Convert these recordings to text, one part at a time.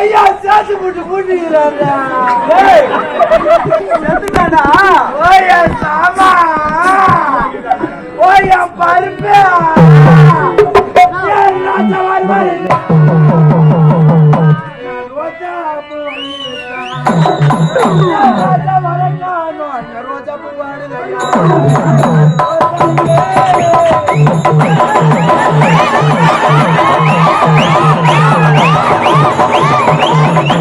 ஐயா சாத்து போட்டு பூட்டிக்கிறாரா? ஓயா சாமா! ஓயா பருப்பு! ராஜா வாரி வாரி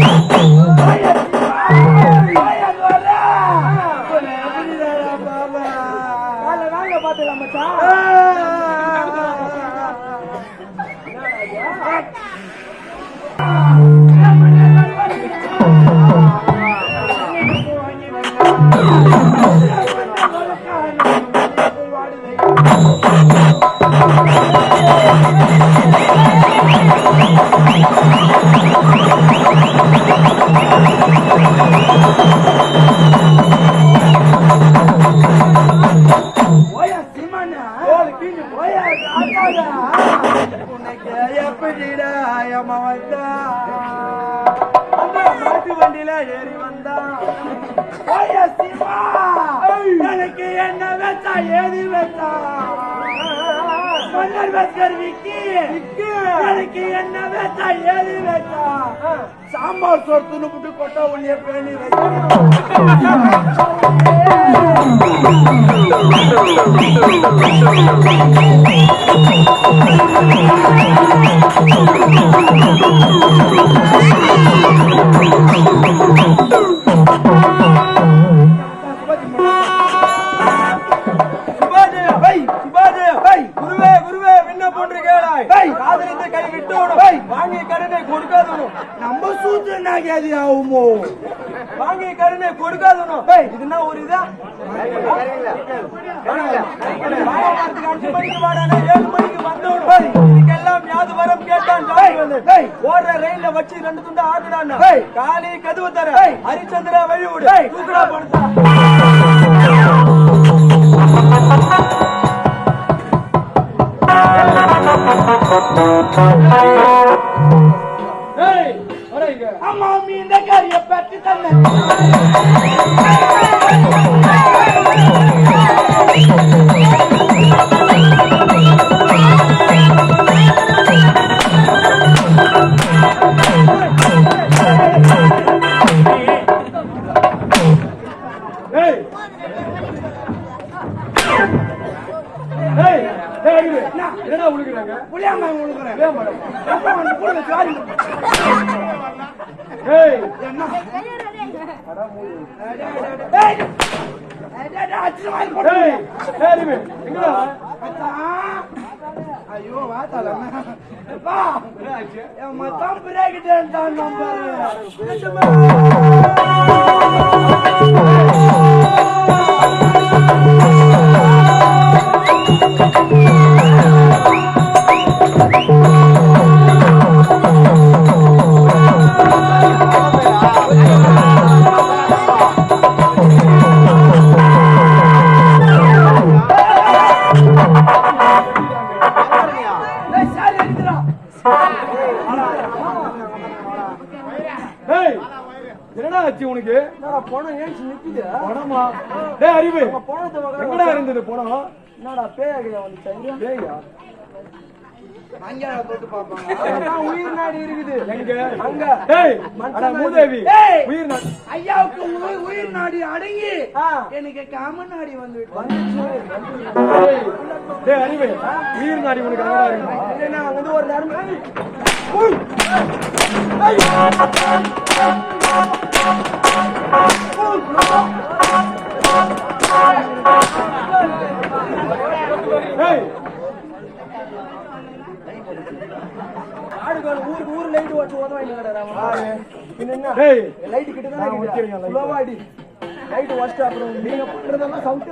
ரோஜா எப்படிடா ஏமா வந்தா. அந்த மாட்டு வண்டியில ஏறி வந்தான் எனக்கு என்ன வச்சா ஏது வச்சா மன்னர் வெஸ்கர் விக்கி. எனக்கு என்ன வச்சா ஏது வச்சா சாம்பார் சோறு துணுப்புட்டு கொட்டா உள்ளே பேணி வச்சா. வாங்கி கடனை கொடுக்காதவனும் ஹை! இதுனா ஒரு இதா ஏழு மணிக்கு வந்தவனும் இதுக்கெல்லாம் யாது வரம் கேட்டான்! ஓடுற ரயில்ல வச்சு ரெண்டு துண்டு ஆக்குடான் ஹை! காலி கதுவு தர! ஹரிச்சந்திரா வழி விடு! தூக்குடா படுத்தா ஐயோ வாத்தால அப்பா என் மச்சான் பிரேக்கிட்டேன் தான் நம்பர் என்னடா பேயா வந்து ஏய்யா அங்கே தொட்டு பார்ப்பாங்க. அதான் உயிர் நாடி இருக்குது. உயிர் நாடி. ஐயாவுக்கு உயிர் உயிர் நாடி அடங்கி. எனக்கு காம நாடி வந்து டேய் டேய் அறிவு உயிர் நாடி உனக்கு வந்து ஒரு நேரம் ஊருக்கு ஊர் லைட் உதவாங்க என்ன? டேய் லைட் கிட்ட தான். ஸ்லோவாடி லைட் அப்புறம் நீங்க பண்றதெல்லாம் சவுண்ட்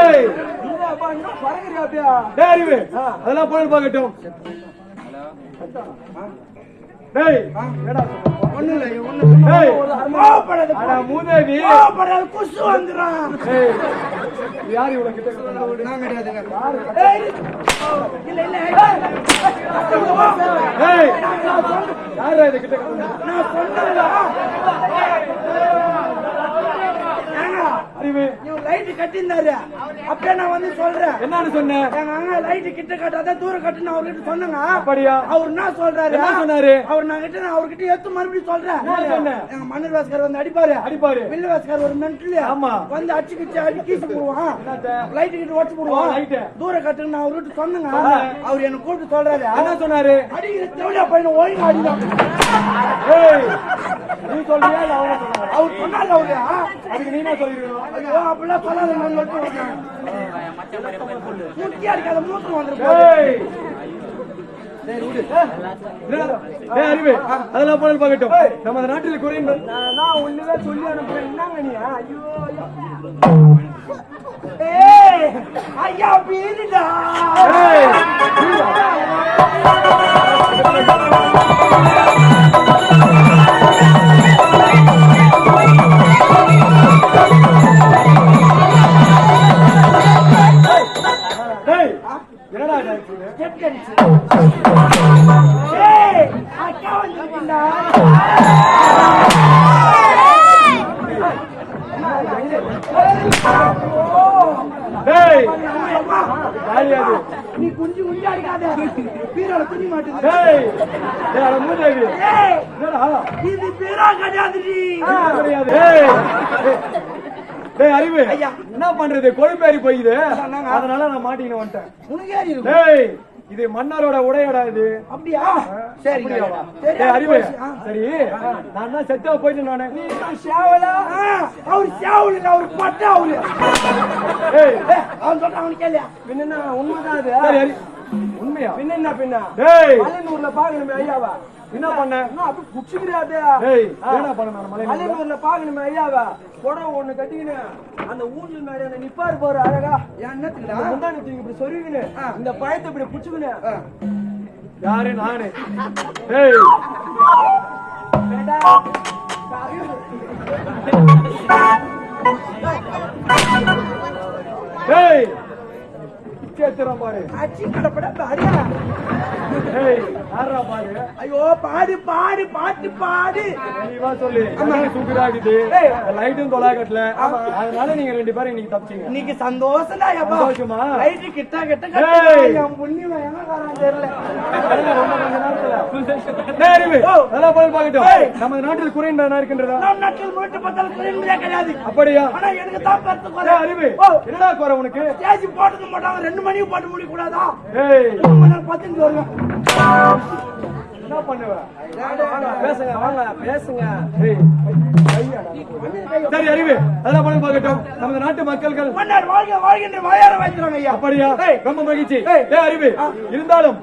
ஏய். பறகுறியா அப்படியா? டேய் அறிவு. அதெல்லாம் போய் பார்க்கட்டும். டேய் மூதேவி குசு இது யாரு இவ்வளவு கிட்ட யாரா கிட்ட அறிவு. இவன் லைட் கட்டியிருந்தாரு. அப்பயே நான் வந்து சொல்றேன். என்னன்னு சொன்ன? எங்க அண்ணா லைட் கிட்ட கட்டாத தூரம் கட்டுன்னு அவர்கிட்ட சொன்னங்க. அப்படியா? அவர் என்ன சொல்றாரு? என்ன சொன்னாரு? அவர் நான் கிட்ட நான் அவர்கிட்ட எடுத்து மறுபடியும் சொல்றேன்? எங்க மன்னர் வாஸ்கர் வந்து அடிப்பாரு. அடிப்பாரு. வில்லு வாஸ்கர் ஒரு மென்டல் ஆமா. வந்து அடிச்சு கிச்சு அடி கீசு போடுவான்? லைட் கிட்ட உடச்சு போடுவான். light. தூரம் கட்டுன்னு நான் அவர்கிட்ட சொன்னங்க. அவர் என்ன கூப்பிட்டு சொல்றாரு. என்ன சொன்னாரு? அடிக்கிற தேவையா பையனை ஒழுங்கா அடிதான். நீ சொல்றியா அவர் சொன்னாரு அவரு. அதுக்கு நீ என்ன சொல்லிருக்கணும்? அப்படிலாம் அதெல்லாம் போனது பார்க்கட்டும். நம்ம நாட்டில் குறைந்த நான் ஒண்ணுமே சொல்லி அனுப்புறேன். என்னங்க நீ? ஐயோ ஐயா. நீ குஞ்சு அடிக்காத பீரோல துணி இது பீரோ கிடையாது. ஏய். அறிவு. ஐயா. என்ன பண்றது? கொழுப்பேறி போயிது. அதனால நான் மாட்டிக்கின்னு வந்துட்டேன். உனக்கு ஏறி இருக்கும். டேய் இது மன்னரோட உடையடா இது. அப்படியா? சரி? சரி அறிவு. சரி நான் தான் செத்தா போயிட்டு நானு. சேவலா அவர் சேவல் இல்ல அவர் பட்டா அவரு. அவன் சொல்றான் அவனுக்கு கேள்வியா பின்ன உண்மைதான் அது உண்மையா? பின்ன என்ன பின்ன? டேய் பாக்கணுமே ஐயாவா? என்ன பண்ண? என்ன அப்படி புடிச்சுக்கிறாது டேய் என்ன பண்ண? மலை மலையனூர்ல பாக்கணுமே ஐயாவா புடவை ஒண்ணு கட்டிக்கின்னு அந்த ஊஞ்சல் மேல அந்த நிப்பாரு பாரு அழகா என் என்னத்துக்குடா? இந்த முந்தானி தூக்கி இப்படி சொருவின்னு இந்த பழத்தை இப்படி புடிச்சுக்கின்னு யாரு? நானு. டேய் டேய் கேத்துறோம் பாரு. அச்சி கடப்பட பாரு ஐயோ பாடு பாடு பாட்டு பாடு. தெளிவா சொல்லு. லைட்டும் தொலாகட்டல. அதனால நீங்க ரெண்டு பேரும் இன்னைக்கு தப்பிச்சீங்க. இன்னைக்கு சந்தோஷம் தான் சந்தோஷமா? லைட்டு கிட்ட கிட்ட. என் புண்ணியம் தெரியல. ரொம்ப கொஞ்ச நேரத்துல. போய் பார்க்கட்டும். நமது நாட்டில் குறைந்த இருக்கின்றதா? நம் நாட்டில் முழுட்டு பார்த்தாலும் குறைந்ததே கிடையாது. அப்படியா? ஆனா எனக்கு தான் கருத்து குறை. அறிவு ஓ, என்னடா குறை உனக்கு? ஸ்டேஜ் போட்டது மாட்டாங்க ரெண்டு மணிக்கு போட்டு முடிக்க கூடாதா ஏய் பத்து வருவேன். என்ன பண்ணுவ பேசுங்க வாங்க பேசுங்க ஏய், சரி அறிவு. அதெல்லாம் போய் பார்க்கட்டும். நமது நாட்டு மக்கள்கள் மன்னர் வாழ்க வாழ்கின்ற வாயார வைத்திருவாங்க ஐயா. அப்படியா? ரொம்ப மகிழ்ச்சி. அறிவு. இருந்தாலும்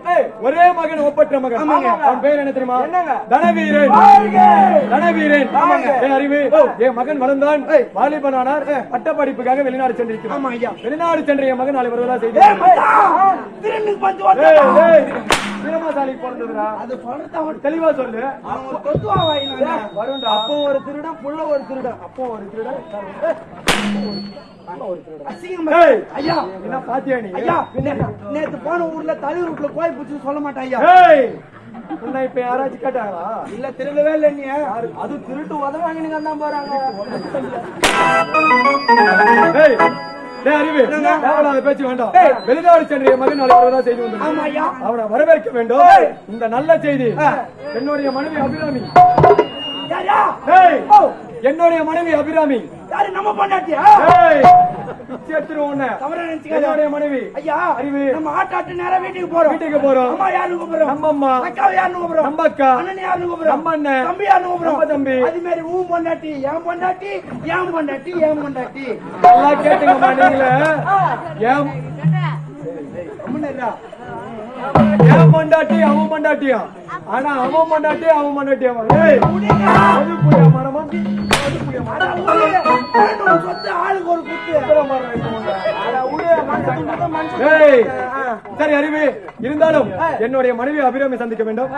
ஒரே மகன் ஒப்பற்ற மகன். அவன் பேர் என்ன தெரியுமா? தனவீரன். தனவீரன். ஏய் அறிவு. என் மகன் வளர்ந்தான் வாலிபனானார். பட்ட படிப்புக்காக வெளிநாடு சென்றிருக்கிறான் ஆமா ஐயா. வெளிநாடு சென்ற என் மகன் நாளை வருவதா செய்தி சினிமாசாலைக்கு பிறந்ததுடா. அது சொல்றது அவன் தெளிவா சொல்லு. அவன் தொத்துவா வாயினா வருண்டா. அப்போ ஒரு திருடன் புள்ள ஒரு திருடன். அப்போ ஒரு திருடன் என்ன பாத்தியா நீ? ஐயா நேத்து போன ஊர்ல தலைவர் வீட்டுல கோயில் பிடிச்சு சொல்ல மாட்டேன் ஐயா. உன்னை இப்ப யாராச்சும் கேட்டாங்களா? இல்ல திருடவே இல்ல நீ. அது திருட்டு உதவாங்க தான் போறாங்க. அறிவு. தேவையில்லாத பேச்சு வேண்டாம். வெளிநாடு சென்ற என் மகன் நாளை செய்தி ஐயா அவனை வரவேற்க வேண்டும். இந்த நல்ல செய்தி. என்னுடைய மனைவி அபிராமி. என்னுடைய மனைவி அபிராமி. யாரு நம்ம பொண்டாட்டியா? ஏய் சேர்த்துருவோம் உன்னை. தவற நினைச்சுக்காத. மனைவி. ஐயா அறிவு. நம்ம ஆட்டாட்டு நேரா வீட்டுக்கு போறோம். வீட்டுக்கு போறோம். அம்மா யாருன்னு கூப்பிடுறோம் நம்ம அம்மா அக்காவை யாருன்னு கூப்பிடுறோம் நம்ம அக்கா. அண்ணன் யாருன்னு கூப்பிடுறோம் நம்ம அண்ணன். தம்பி யாருன்னு கூப்பிடுறோம் நம்ம தம்பி. அது மாதிரி பொண்டாட்டி என் பொண்டாட்டி என் பொண்டாட்டி என் பொண்டாட்டி. நல்லா கேட்டுங்கம்மா நீங்களே. ஏன் அம்மனரா ஏன் பொண்டாட்டி அவன் பொண்டாட்டியா? ஆனா அவன் பொண்டாட்டி அவன் மரமா ஆளுக்கு ஒரு குத்து ஏய் சரி அறிவு இருந்தாலும் என்னுடைய மனைவி அபிராமி சந்திக்க வேண்டும்.